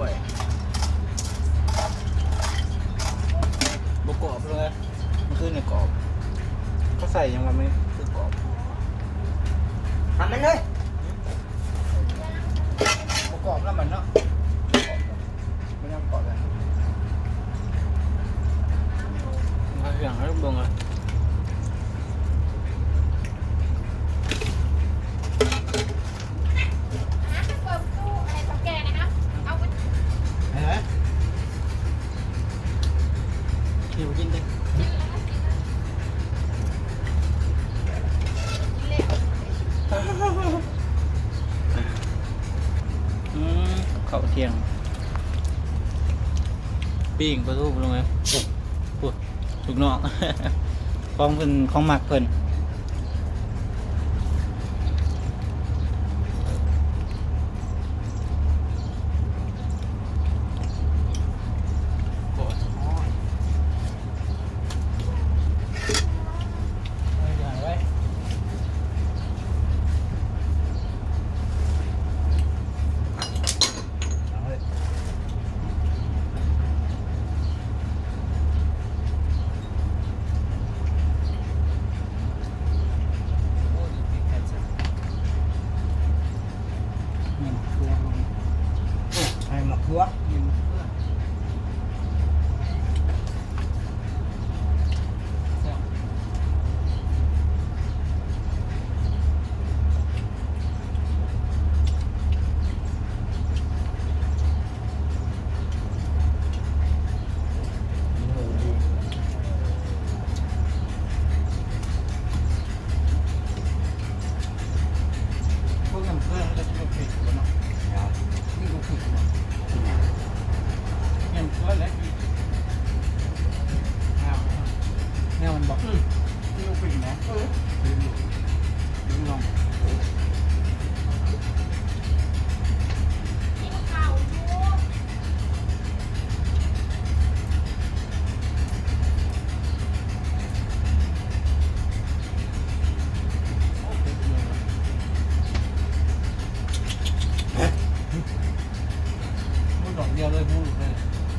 ล้วยบกรอบเลยมันคือเนี่ยกรอบเขาใส่ยังไงไหมคือกรอบทำมันเลยบกรอบแล้วมันเนาะไม่นยังกรอบเลยมาเสียงให้ลูกดงเลย กียงปิ้งปลาทูลงไหมปุ๊บลูกน้อง ของเพิ่นของหมักเพิ่น Evet, evet.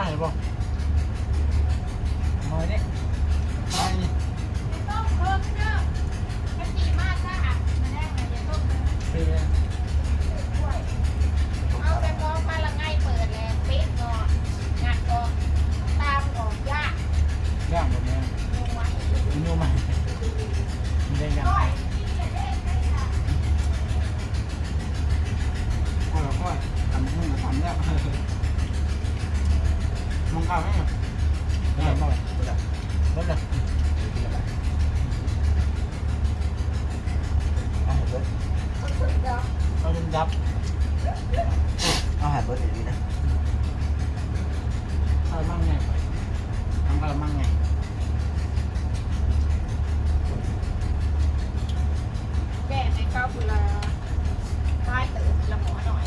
来吧。 เอาลุงดับเอาหาเบอร์หนึ่งดีนะเอามั่งไงทำกับมั่งไงแก่ในเก้าบุลาใต้ตึกละหมอหน่อย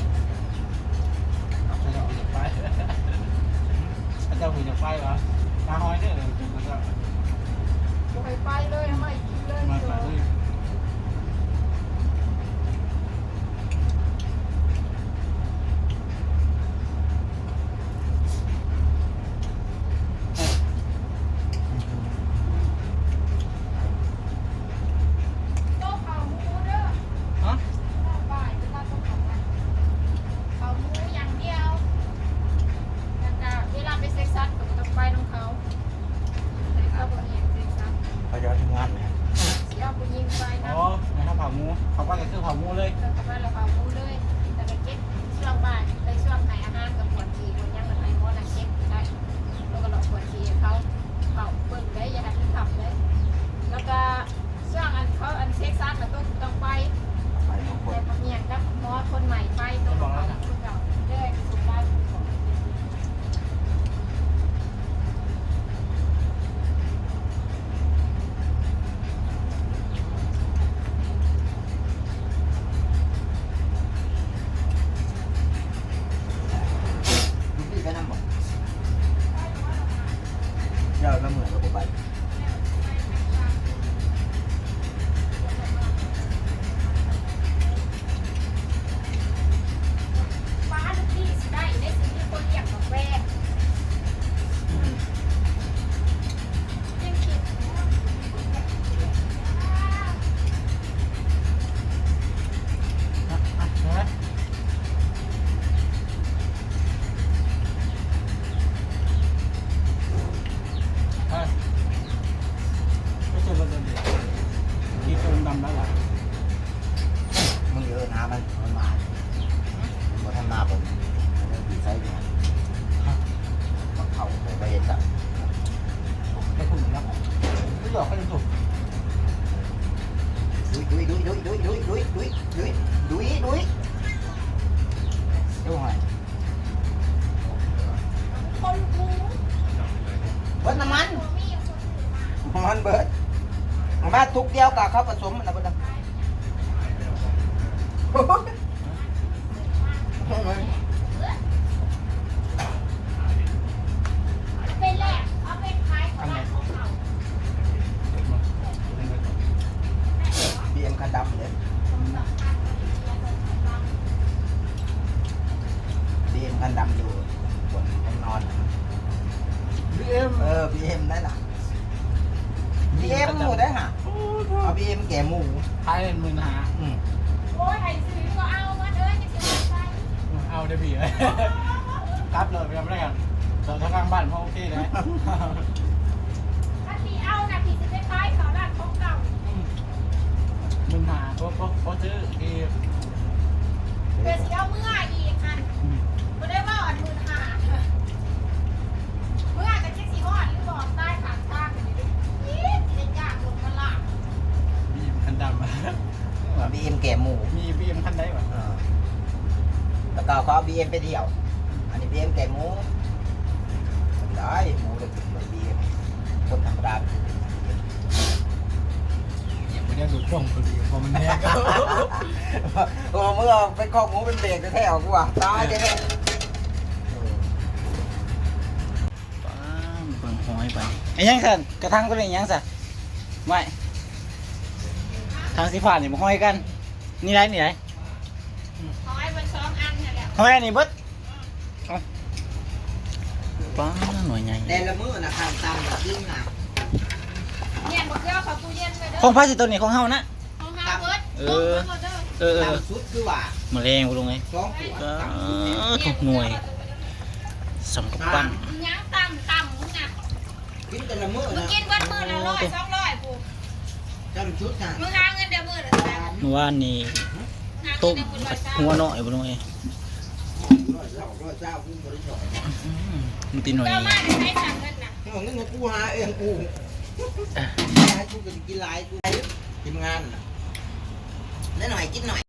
เขาก็จะซื้อขาหมูเลย 他妈的嘛！ เอ็มเออบีเอ็มได้หรอบีเอ็มหมูได้หรอเอาบีเอ็มแก่หมูขายเป็นหมื่นหาอืมโอ้ยไอ้ซื้อก็เอามาเด้อจะเก็บไปเอาได้พี่เลยรับเลยไปทำอะไรกันจอดทางกลางบ้านพอโอเคเลย มแก่หมูมีบีเอ็มคันได้ปะเออแล้วก็เขาเอาบีเอ็มไปเที่ยว อันนี้บีเอ็มแก่หมูได้หมูเลยบีเอ็มคนธรรมดายังไม่ได้ดูช่องพอดีพอมันแน่ก็โอ้เมื่อไปคอกหมูเป็นเบรกแท้ๆกูว่ะตายเลยป้าบเบิ่งหอยไปไอ้ยังสันกระทั่งก็เลยยังสันไม่ทางสิผ่านนี่มาห้อยกัน นี่ไรนี่ไรขอให้มันสองอันนี่แหละห้อยอันนี้เบิดเอาป้าหน่วยใหญ่แต่ละมื้อนะทำตามแบบยิ่งนะเนี่ยบอกเดี๋ยวเขาตู้เย็นไปเด้อของพาสิตัวนี้ของเฮานะ ของฮาเวิร์ดเอเอออเออเออตามสุดคือว่ามาแรงบ่ลงไงสองขวดก็ตามสุดเนี่ยถูกหน่วยสำกับปั้นยังต่ำต่ำมึงน่ะกินแต่ละมื้อมึงนะกินวันมื้อละร้อยสองร้อยกูจำชุดนะมึงหาเงินเดือน มื่านนี่ต้มหัวหน่อยบุ้งเอ้ตีหน่อยทีมงานน่ะหน่อยกินหน่อย